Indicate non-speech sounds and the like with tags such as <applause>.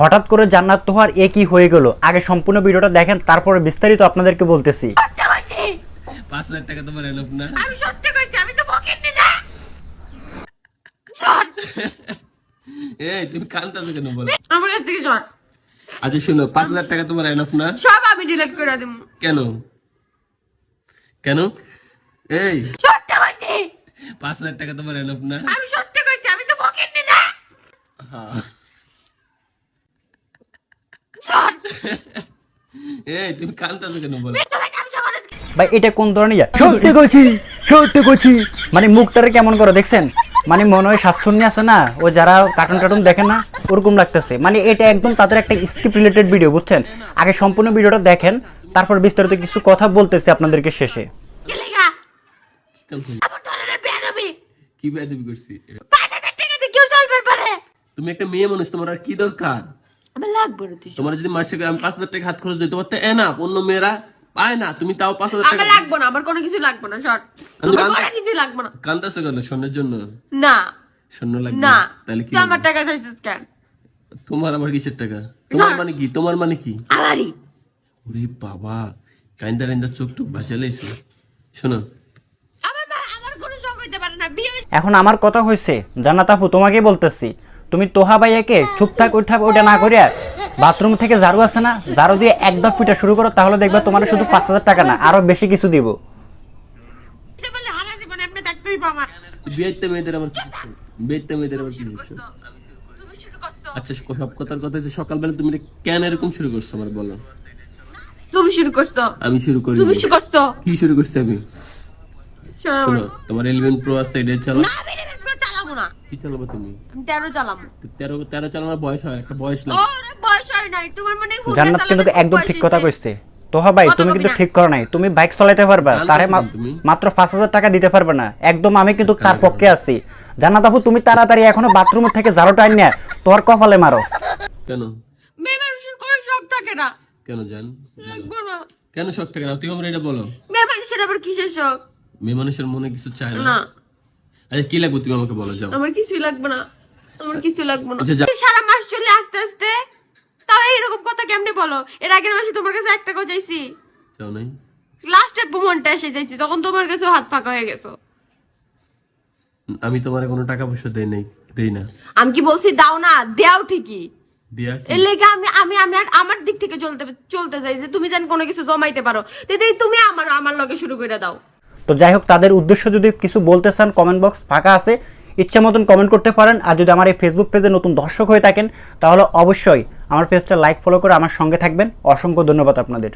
হঠাৎ করে জান্নাত তোহার এ কি হয়ে গেল? আগে সম্পূর্ণ ভিডিওটা দেখেন তারপরে বিস্তারিত আপনাদেরকে বলতেছি। পাঁচ লাখ টাকা তোমার এলো না? আমি সত্যি কইছি আমি তো ফকিরনি না। সর এই তুমি কান্তাছো কেন বলো? আমার কাছ থেকে সর আচ্ছা শুনো পাঁচ লাখ টাকা তোমার এনফ না? সব আমি ডিলিট করে দেব কেন? কেন? এই সত্যি কইছি? পাঁচ লাখ টাকা তোমার এনফ না? আমি সত্যি কইছি আমি তো না। হ্যাঁ। সর <laughs> এই তুমি কান্তাছো কেন বলো? ভাই এটা কোন ধরনের সত্যি কইছি সত্যি কইছি। মানে মুখটারে কেমন করে দেখছেন? মানে মনে হয় সাতশূন্য আছে না? ও যারা কার্টুন টার্টুন দেখে না ওরকম লাগতেছে। মানে এটা একদম তাদের একটা স্ক্রিপ্ট রিলেটেড ভিডিও বুঝছেন? আগে সম্পূর্ণ ভিডিওটা দেখেন তারপর বিস্তারিত কিছু কথা বলতেছি আপনাদেরকে শেষে। কি বেয়াদবি। করছি তুমি একটা মেয়ে মানুষ তোমার আর কি দরকার? আমার লাগবে তোমার যদি মাসে আমি পাঁচ হাজার টাকা হাত খরচ দিই তোমার তো এনা অন্য মেয়েরা পায় না তুমি তাও পাঁচ হাজার টাকা লাগবে না আমার কোনো কিছু লাগবে না আমার কিছু লাগবে না। কান্তাছো কেন? স্বর্ণের জন্য? না। স্বর্ণ লাগবে না। তাহলে কি আমার? টাকা চাইছিস কেন? তোমার আবার কিসের টাকা? তোমার মানে কি? তোমার মানে কি? আমারই। ওরে বাবা কাইন্দা কাইন্দা চোখ টুক ভাসে লাইছে শোনো। আমার আমার কোনো শখ হইতে পারে না। এখন আমার কথা হয়েছে জান্নাত আপু তোমাকে বলতেছি। তুমি তোহা ভাইয়াকে চুপ থাক উঠ না করিয়া বাথরুম থেকে ঝাড়ু আছে না? ঝাড়ু দিয়ে একদম পিটা শুরু করো তাহলে দেখবা তোমার শুধু পাঁচ হাজার টাকা না আরও বেশি কিছু দিব। সে বলে হারা জীবনে আপনি দেখতেই পাবো। আমার বিয়েতে মেয়েদের আমার কি বিয়েতে মেয়েদের আমার কি দোষ? শুরু করছ আচ্ছা সব কথার কথা যে সকালবেলা তুমি কেন এরকম শুরু করছ আমার বলো। তুমি শুরু করছ। আমি শুরু করি তুমি শুরু করছ। কি শুরু করছি আমি? শোনো। তোমার এলিভেন প্রো আছে এটা চালা না আমি লেভেল পুরো চালাবো না। কি চালাবো তুমি? আমি তেরো চালাবো। তেরো তেরো চালানোর বয়স হয় একটা বয়স লাগে ওরে বয়স হয় নাই। তোমার মানে ফোনটা জান্নাত কিন্তু একদম ঠিক কথা কইছে। তোহা ভাই তুমি কিন্তু ঠিক করো নাই। তুমি বাইক চালাতে পারবা। তারে গাইছো মা- তুমি? মাত্র পাঁচ হাজার টাকা দিতে পারবে না। একদম আমি কিন্তু তার পক্ষে আছি। জান্নাত আপু তুমি তাড়াতাড়ি এখনও বাথরুম থেকে ঝাড়ুটা আনিয়া তোর কপালে মারো। কেন? মেয়ে মানুষের কোনো শখ থাকে না। কেন জান? কেন শখ থাকে না? তুমি আমার এটা বলো। মেয়ে মানুষের আবার কিসের শখ? মেয়ে মানুষের মনে কিছু চায় না? না। আচ্ছা কি লাগবে তুমি আমাকে বলো যাও। আমার কিছুই লাগবে না। আমার কিছু লাগবে না। আচ্ছা, সারা মাস চলে আস্তে আস্তে? তাও এইরকম কথা কেমনে বলো? এর আগের মাসে তোমার কাছে এক টাকাও চাইছি। যাও নাই। মোমেন্টটা এসে যাইছি তখন তোমার কাছে হাত ফাঁকা হয়ে গেছো। আমি তোমার কোনো টাকা পয়সা দেই নাই দেই না। আমি কি বলছি দাও না দেও ঠিকই। এর লেগে আমি আমি আমার দিক থেকে চলতে চলতে চাই যে তুমি যেন কোনো কিছু জমাইতে পারো। দিদি তুমি আমার আমার লগে শুরু করে দাও। তো যাই হোক, তাদের উদ্দেশ্য যদি কিছু বলতে চান কমেন্ট বক্স ফাঁকা আছে। ইচ্ছা মতন কমেন্ট করতে পারেন। আর যদি আমার এই ফেসবুক পেজে নতুন দর্শক হয়ে থাকেন, তাহলে অবশ্যই আমার পেজটা লাইক ফলো করে আমার সঙ্গে থাকবেন। অসংখ্য ধন্যবাদ আপনাদের।